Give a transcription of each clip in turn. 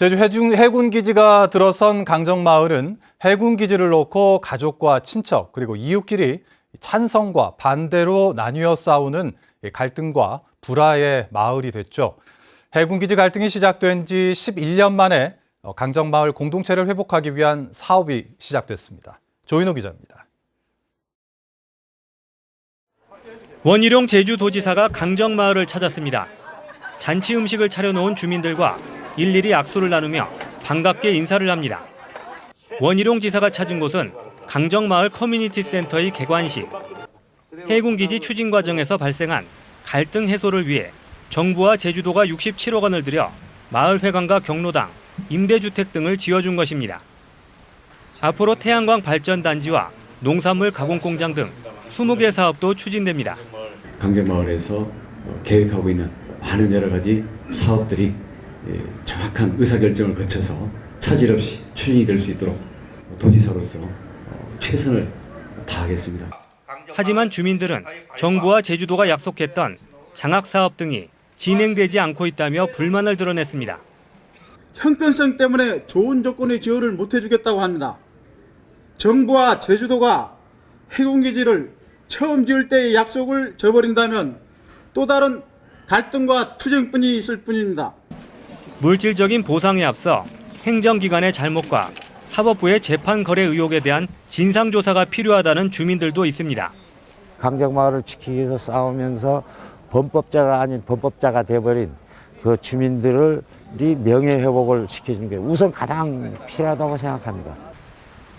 제주 해중, 해군 기지가 들어선 강정마을은 해군 기지를 놓고 가족과 친척 그리고 이웃끼리 찬성과 반대로 나뉘어 싸우는 갈등과 불화의 마을이 됐죠. 해군 기지 갈등이 시작된 지 11년 만에 강정마을 공동체를 회복하기 위한 사업이 시작됐습니다. 조인호 기자입니다. 원희룡 제주도지사가 강정마을을 찾았습니다. 잔치 음식을 차려놓은 주민들과 일일이 악수를 나누며 반갑게 인사를 합니다. 원희룡 지사가 찾은 곳은 강정마을 커뮤니티 센터의 개관식. 해군기지 추진 과정에서 발생한 갈등 해소를 위해 정부와 제주도가 67억 원을 들여 마을 회관과 경로당, 임대주택 등을 지어준 것입니다. 앞으로 태양광 발전 단지와 농산물 가공 공장 등 20개 사업도 추진됩니다. 강정마을에서 어, 계획하고 있는 많은 여러 가지 사업들이 예, 정확한 의사결정을 거쳐서 차질 없이 추진이 될 수 있도록 도지사로서 어, 최선을 다하겠습니다. 하지만 주민들은 정부와 제주도가 약속했던 장학 사업 등이 진행되지 않고 있다며 불만을 드러냈습니다. 형편성 때문에 좋은 조건의 지원을 못 해주겠다고 합니다. 정부와 제주도가 해군기지를 처음 지을 때의 약속을 저버린다면 또 다른 갈등과 투쟁뿐이 있을 뿐입니다. 물질적인 보상에 앞서 행정기관의 잘못과 사법부의 재판 거래 의혹에 대한 진상조사가 필요하다는 주민들도 있습니다. 강정마을을 지키기 위해서 싸우면서 범법자가 아닌 범법자가 돼버린 그 주민들을 이 명예회복을 시켜주는 게 우선 가장 필요하다고 생각합니다.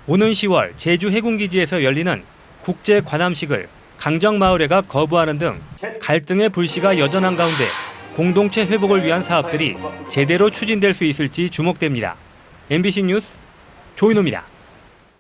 오는 10월 제주 해군기지에서 열리는 국제 관함식을 강정마을회가 거부하는 등 갈등의 불씨가 여전한 가운데 공동체 회복을 위한 사업들이 제대로 추진될 수 있을지 주목됩니다. MBC 뉴스 조인호입니다.